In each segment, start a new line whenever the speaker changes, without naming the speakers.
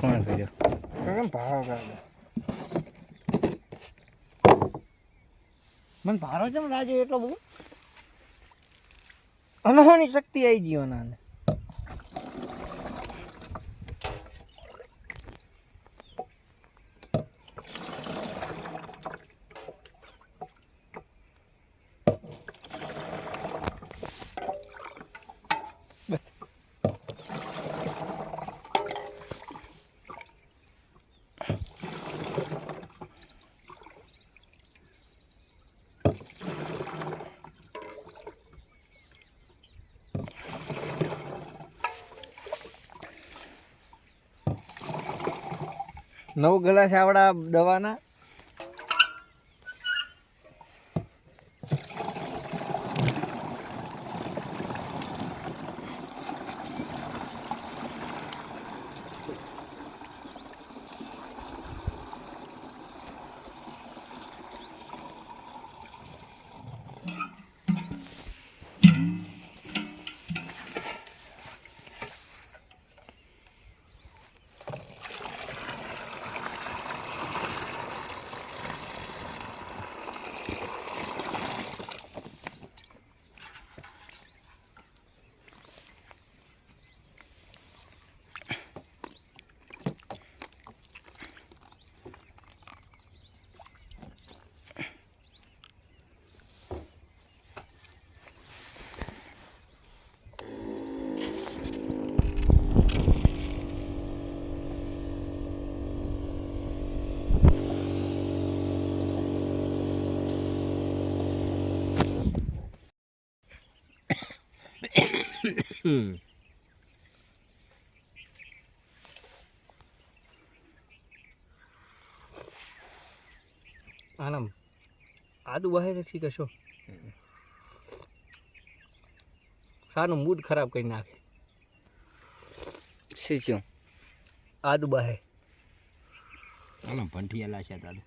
કોણ કર્યો
કેમ ભાવ કાઢે મને ભારો કેમ લાગ્યો એટલો બધો. અનહોની શક્તિ આવી ગઈ નવ ગ્લાસ આવડા દવાના આનમ આદુ બહાર રાખી કશો સાનું મૂડ ખરાબ કરી નાખે.
શું શું
આદુ બહાર
આનો ભંઠિયા લાશ્યા દાદુ.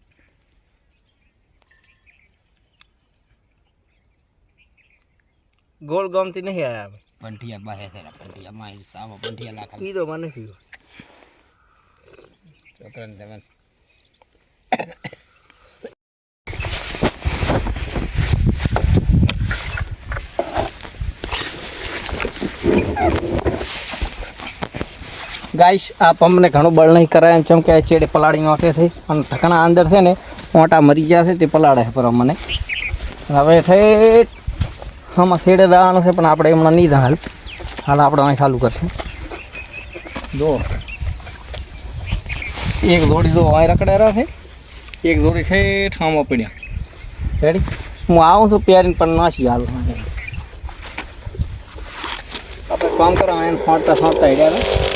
ગોળ ગામથી નહીં આવ્યા અમે.
ભંઠિયા બાહે છે પંઠિયા માં સામો પંઠિયા લાખા
ઈ તો મને પીવો
છોકરાને તમે
ગાઈશ આ પંપને ઘણું બળ નહીં કરાય એમ ચમ કે ચેડે પલાળી નાખે છે અને ઢકણા અંદર છે ને મોટા મરી ગયા છે તે પલાળે છે પર મને હવે ઠેઠ આમાં શેડે દાવાનો છે, પણ આપણે હમણાં નહીં હાલ હાલ આપણે અહીં ચાલુ કરશે. જો. એક દોડી જો અહીં રખડેરા છે. એક દોડી છે ઠામાં પડ્યા. રેડી હું આવું છું પહેરીને, પણ નાસી હાલ. આપણે કામ કરો અહીં ફાંટતા ફાંટતા હેડ્યા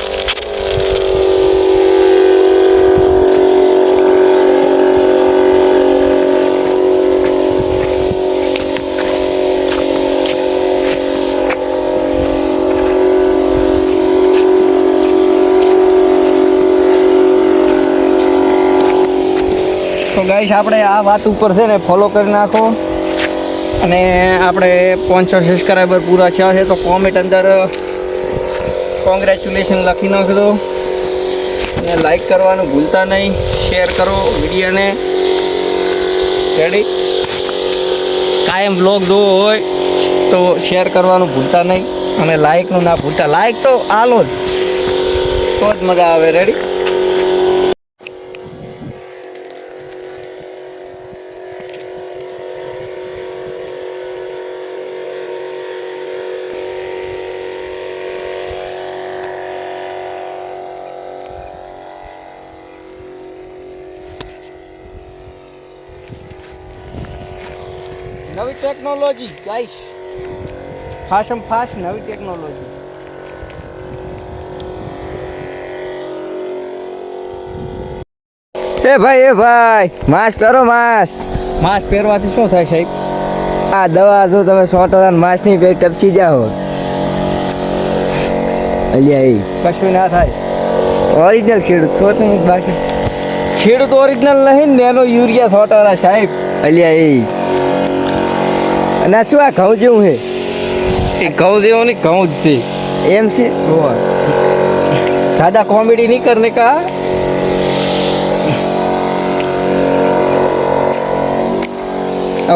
ગાઈશ આપણે આ વાત ઉપર છે ને ફોલો કરી નાખો. અને આપણે પાંચસો સબસ્ક્રાઈબર પૂરા થયા છે, તો કોમેન્ટ અંદર કોંગ્રેચ્યુલેશન લખી નાખજો. અને લાઈક કરવાનું ભૂલતા નહીં. શેર કરો વિડીયોને. રેડી કાયમ બ્લોગ જોવો હોય, તો શેર કરવાનું ભૂલતા નહીં. અને લાઈકનું ના ભૂલતા. લાઈક તો આલો જ. તો જ મજા આવે. રેડી નવી ટેકનોલોજી ગાઈશ એમ ફાસ્ટ નવી ટેકનોલોજી
એ ભાઈ એ ભાઈ માસ્ક પહેરો માસ્ક
માસ્ક પહેરવાથી શું થાય સાહેબ?
આ દવા જો તમે સો ટકા માસ્કની પેટ ટપચી જાઓ. અલ્યા એ.
કશું ના થાય.
ઓરિજિનલ ખેડૂત છો તમે બાકી
ખેડૂત ઓરિજિનલ નહીં ને એનો યુરિયા સો ટકા સાહેબ.
અલ્યા એ. અને શું આ ઘઉં જેવું છે?
એ ઘઉં જેવો ને ઘઉં જ છે.
એમ છે? દાદા કોમેડી નહીં કરને કા?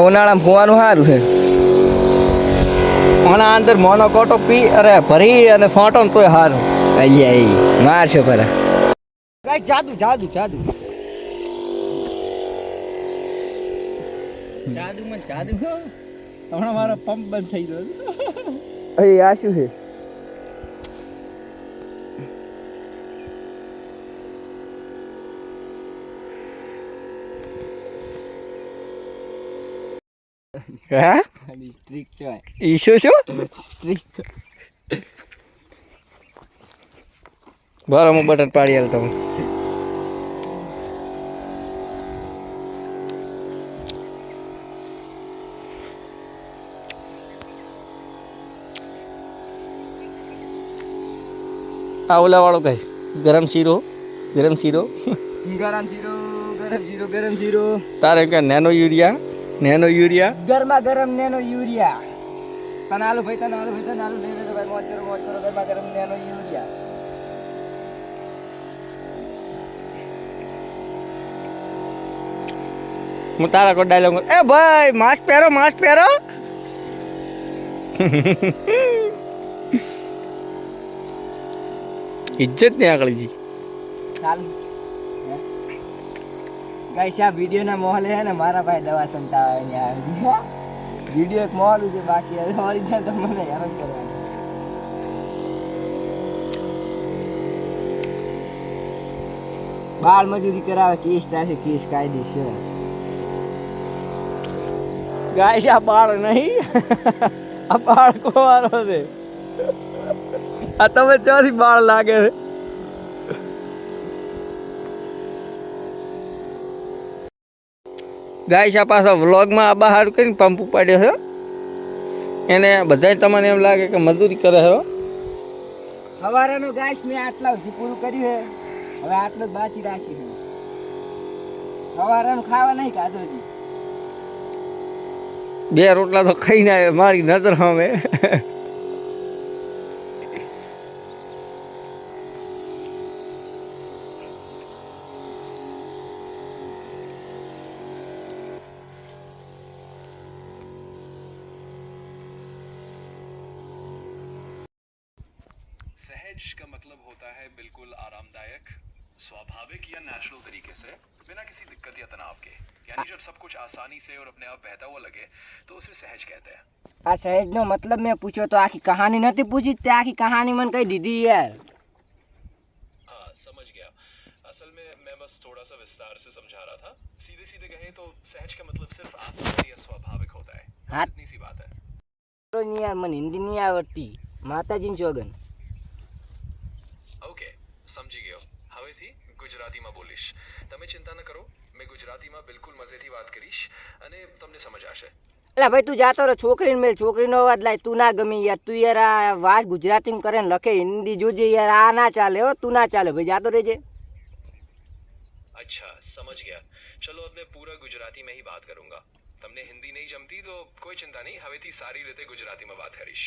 ઉનાળામાં પીવાનું સારું છે. આના અંદર મોનો કોટો પી અરે ભરી અને ફોટો ને તોય સારું.
અહીંયા મારશો ખરા
કઈ જાદુ જાદુ જાદુ. માં જાદુ હમણાં મારો પંપ બંધ થઈ ગયો
અહીં આ શું છે? હા?
સ્ટ્રીક છે
ઈશો શું શું?
સ્ટ્રીક
બરાબર બટન પાડી હાલ તમે આ ઓલા વાળો કઈ? ગરમ શીરો? ગરમ શીરો?
ગરમ શીરો ગરમ જીરો ગરમ શીરો.
તારે કે નેનો યુરિયા? Nano urea?
ગરમા ગરમ નેનો યુરિયા. તને આલુ ભાઈ તને આલુ ભાઈ તને આલુ લઈ લેજો ભાઈ મોજ કરો મોજ કરો ગરમા ગરમ નેનો યુરિયા.
હું તારા કોઈ ડાયલોગ એ ભાઈ માસ્ક પહેરો માસ્ક પહેરો. ઇજ્જત નહીં આગળ જી
ચાલ ગાઈસ આ વિડિયો ના મોહલે હે ને મારા ભાઈ દવા સંતાવે ને આવે વિડિયો એક મોહલ છે બાકી ઓરિજિનલ તો મને હેરાન કરવાનું બાળ મજૂરી કરાવે કેસ થશે કેસ કાયદેસર
ગાય છે આ બાળ નહીં આ બાળકો વાળો છે આ તમે ત્યાંથી બાળ લાગે છે? ગાય છે આ પાછા વ્લોગમાં આ બહાર કરીને પંપ ઉપાડ્યો છે? એને બધાય તમને એમ લાગે કે મજૂરી કરે છે.
સવારેનું ગાઈસ મેં આટલા સુધી પૂરું કર્યું હે હવે આટલું જ બાચી રાશી છે. સવારેનું ખાવા નહીં ખાધું
બે રોટલા તો ખાઈને આવે મારી નજર સામે.
सहज का मतलब होता है बिल्कुल आरामदायक स्वाभाविक या नेचुरल तरीके से बिना किसी दिक्कत या तनाव के यानी जब सब कुछ आसानी से और अपने आप बहता हुआ लगे तो उसे सहज कहते हैं
આ સહેજનો મતલબ મેં પૂછ્યો તો આખી કહાની નથી પૂછી તે આખી કહાની મને કહી દીધી યાર
हाँ समझ गया असल में मैं बस थोड़ा सा विस्तार से समझा रहा था सीधे सीधे कहें तो सहज का मतलब सिर्फ आसान या स्वाभाविक होता है
हाँ।
इतनी सी बात है
તો નહીં યાર મને હિન્દી નહીં આવડતી માતાજીની ચોગન
ઓકે સમજી ગયો. હવેથી ગુજરાતીમાં બોલીશ. તમે ચિંતા ન કરો. મેં ગુજરાતીમાં બિલકુલ મજેથી વાત કરીશ અને તમને સમજ આવશે
એટલે ભાઈ તું જાતો રહે છોકરીને મેળ છોકરીનો અવાજ લાય. તું ના ગમી યાર. તું યાર આ વાત ગુજરાતીમાં કરે ને લખે. હિન્દી જોજે યાર. આ ના ચાલે હો. તું ના ચાલે. ભાઈ જાતો રહેજે
અચ્છા સમજ ગયા. ચલો મેં પૂરા ગુજરાતીમાં હી વાત કરૂંગા. તમને હિન્દી નહીં જમતી તો કોઈ ચિંતા નહીં. હવેથી સારી રીતે ગુજરાતીમાં વાત કરીશ.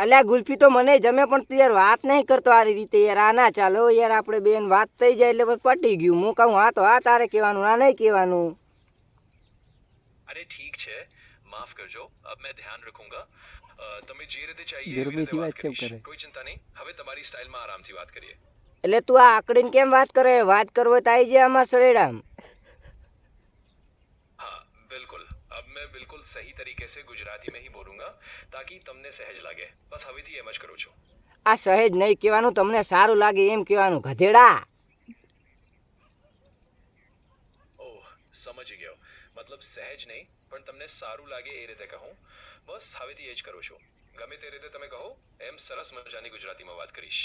અલ્યા ગુલ્ફી તો મને જમે પણ તું યાર વાત નહીં કરતો આ રીતે યાર આ ના ચાલો યાર આપણે બેન વાત થઈ જાય એટલે પછી પટી ગયું. હું કહું હા તો હા તારે કહેવાનું ના નહીં કહેવાનું.
અરે ઠીક છે માફ કરજો અબ મેં ધ્યાન રખूंगा તમે જે રીતે ચાહીએ એવી રીતે વાત કરીશ.
કરે?
કોઈ ચિંતા નહીં. હવે તમારી સ્ટાઇલમાં આરામથી વાત કરીએ.
એટલે તું આ આકડીને કેમ વાત કરે? વાત કરવો તો આવી જાય અમાર સરેડામ
મેં બિલકુલ સહી તરીકે સે ગુજરાતી મેં હી બોલુંગા તાકી તમને સહેજ લાગે બસ હવેથી એમ જ કરું છું
આ સહેજ નહીં કહેવાનું તમને સારું લાગે એમ કહેવાનું ગધેડા
ઓહ સમજી ગયો મતલબ સહેજ નહીં પણ તમને સારું લાગે એ રીતે કહું બસ હવેથી એ જ કરું છું ગમે તે રીતે તમે કહો એમ સરસ મજાની ગુજરાતીમાં વાત કરીશ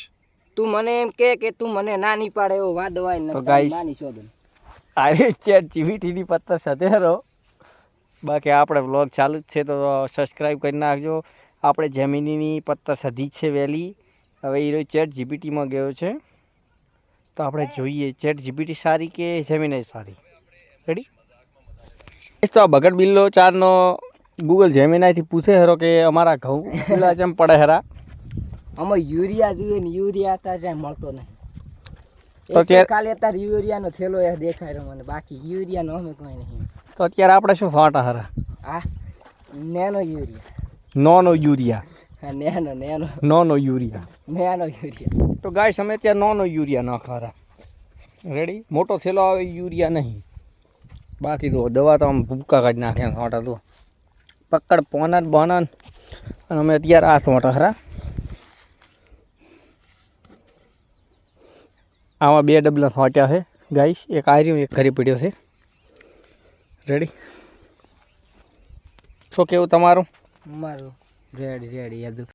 તું મને એમ કે કે તું મને ના નહીં પાડે એવો વાદવાય ન
તો ગાઈસ
માની શોધન
અરે ચેટ જીવીટીની પત્તર સાથે રહો બાકી આપણે વ્લોગ ચાલુ જ છે તો સબસ્ક્રાઈબ કરી નાખજો. આપણે જેમિનીની પત્તર સધી જ છે વહેલી. હવે એ ચેટ જીપીટીમાં ગયો છે. તો આપણે જોઈએ ચેટ જીપીટી સારી કે જેમિની સારી? રેડી તો આ બગડ બિલ્લો ચારનો ગૂગલ જેમિનાઈથી પૂછે હરો કે અમારા ઘઉં પેલા જેમ પડે હરા?
આમાં યુરિયા જોઈએ ને યુરિયા અત્યારે મળતો નહીં.
તો અત્યારે
કાલે અત્યારે યુરિયાનો થેલો એ દેખાય મને. બાકી યુરિયાનો અમે કોઈ નહીં.
તો અત્યારે આપણે શું સોટા હરા?
આ નેનો યુરિયા.
Nano urea.
હા nano nano.
Nano urea.
Nano urea.
તો ગાય અમે ત્યાં નોનો યુરિયા નાખવાના રેડી મોટો થેલો આવે યુરિયા નહીં. બાકી તો દવા તો આમ ભૂકા કાઢી નાખ્યા સોટા તો. પકડ પોનન બોનન. અને અમે અત્યારે આ સોટા ખરા આમાં બે ડબલા સોટ્યા છે. ગાઈશ એક આર્યું, એક ઘરે પડ્યો છે. રેડી શું કેવું તમારું?
મારું રેડી રેડી યાદ